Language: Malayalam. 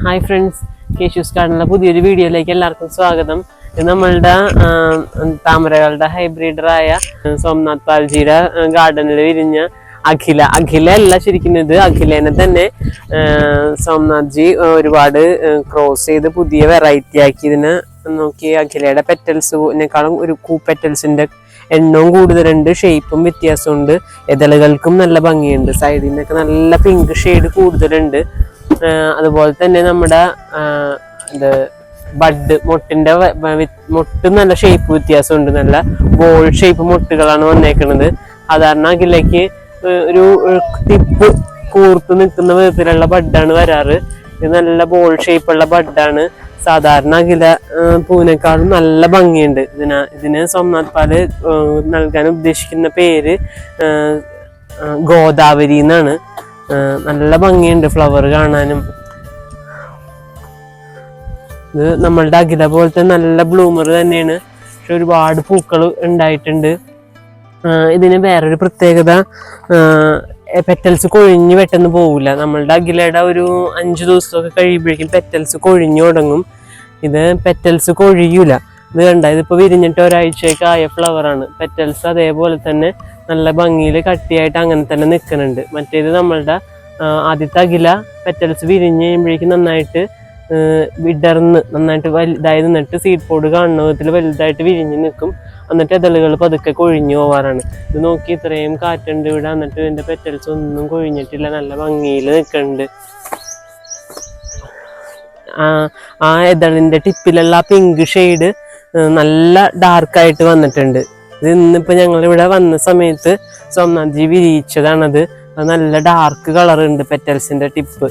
ഹായ് ഫ്രണ്ട്സ് കേശൂസ് കാണുന്ന പുതിയൊരു വീഡിയോയിലേക്ക് എല്ലാവർക്കും സ്വാഗതം. നമ്മളുടെ താമരകളുടെ ഹൈബ്രിഡറായ സോംനാഥ് പാൽജിയുടെ ഗാർഡനിൽ വിരിഞ്ഞ അഖില. അഖില അല്ല ശരിക്കും ഇത്. അഖിലേനെ തന്നെ ആ, സോംനാഥ് ജി ഒരുപാട് ക്രോസ് ചെയ്ത് പുതിയ വെറൈറ്റി ആക്കി ഇതിന് നോക്കി അഖിലയുടെ പെറ്റൽസിനേക്കാളും ഒരു കൂ പെറ്റൽസിന്റെ എണ്ണവും കൂടുതലുണ്ട് ഷേപ്പും വ്യത്യാസമുണ്ട് ഇതളുകൾക്കും നല്ല ഭംഗിയുണ്ട്. സൈഡിൽ നിന്നൊക്കെ നല്ല പിങ്ക് ഷെയ്ഡ് കൂടുതലുണ്ട്. അതുപോലെ തന്നെ നമ്മുടെ ഇത് ബഡ് മുട്ടിന്റെ മുട്ട് നല്ല ഷേപ്പ് വ്യത്യാസമുണ്ട്. നല്ല ബോൾ ഷേപ്പ് മുട്ടുകളാണ് വന്നേക്കുന്നത് സാധാരണ അഖിലേക്ക് ഒരു ടിപ്പ് കൂർത്ത് നിൽക്കുന്ന വിധത്തിലുള്ള ബഡാണ് വരാറ്. ഇത് നല്ല ബോൾ ഷേപ്പുള്ള ബഡാണ്. സാധാരണ അഖില പൂനേക്കാളും നല്ല ഭംഗിയുണ്ട്. ഇതിന് ഇതിന് സോംനാഥ് പാൽ നൽകാൻ ഉദ്ദേശിക്കുന്ന പേര് ഗോദാവരി എന്നാണ്. നല്ല ഭംഗിയുണ്ട് ഫ്ലവർ കാണാനും. ഇത് നമ്മളുടെ അഖില പോലത്തെ നല്ല ബ്ലൂമർ തന്നെയാണ്. പക്ഷെ ഒരുപാട് പൂക്കൾ ഉണ്ടായിട്ടുണ്ട്. ഇതിന് വേറൊരു പ്രത്യേകത പെറ്റൽസ് കൊഴിഞ്ഞ് പെട്ടെന്ന് പോവില്ല നമ്മളുടെ അഖിലയുടെ ഒരു അഞ്ച് ദിവസമൊക്കെ കഴിയുമ്പോഴേക്കും പെറ്റൽസ് കൊഴിഞ്ഞു തുടങ്ങും. ഇത് പെറ്റൽസ് കൊഴിയൂല. ഇത് കണ്ട? ഇതിപ്പോൾ വിരിഞ്ഞിട്ട് ഒരാഴ്ചയൊക്കെ ആയ ഫ്ലവറാണ് പെറ്റൽസ് അതേപോലെ തന്നെ നല്ല ഭംഗിയിൽ കട്ടിയായിട്ട് അങ്ങനെ തന്നെ നിൽക്കുന്നുണ്ട് മറ്റേത് നമ്മളുടെ ആദ്യത്തെ അകില പെറ്റൽസ് വിരിഞ്ഞ് കഴിയുമ്പോഴേക്കും നന്നായിട്ട് വിടർന്ന് നന്നായിട്ട് വലുതായി നിന്നിട്ട് സീഡ് പോഡ് കാണുന്ന വിധത്തിൽ വലുതായിട്ട് വിരിഞ്ഞ് നിൽക്കും എന്നിട്ട് ഇതളുകൾ പതുക്കെ കൊഴിഞ്ഞു പോവാറാണ്. ഇത് നോക്കി ഇത്രയും കാറ്റുണ്ട് ഇവിടെ. എന്നിട്ട് ഇതിന്റെ പെറ്റൽസ് ഒന്നും കൊഴിഞ്ഞിട്ടില്ല. നല്ല ഭംഗിയിൽ നിൽക്കുന്നുണ്ട് ആ ഇതളിന്റെ ടിപ്പിലുള്ള പിങ്ക് ഷെയ്ഡ് നല്ല ഡാർക്കായിട്ട് വന്നിട്ടുണ്ട്. ഇത് ഇന്നിപ്പോ ഞങ്ങൾ ഇവിടെ വന്ന സമയത്ത് സോംനാഥ് ജി വിരിയിച്ചതാണത് നല്ല ഡാർക്ക് കളർ ഉണ്ട് പെറ്റൽസിന്റെ ടിപ്പ്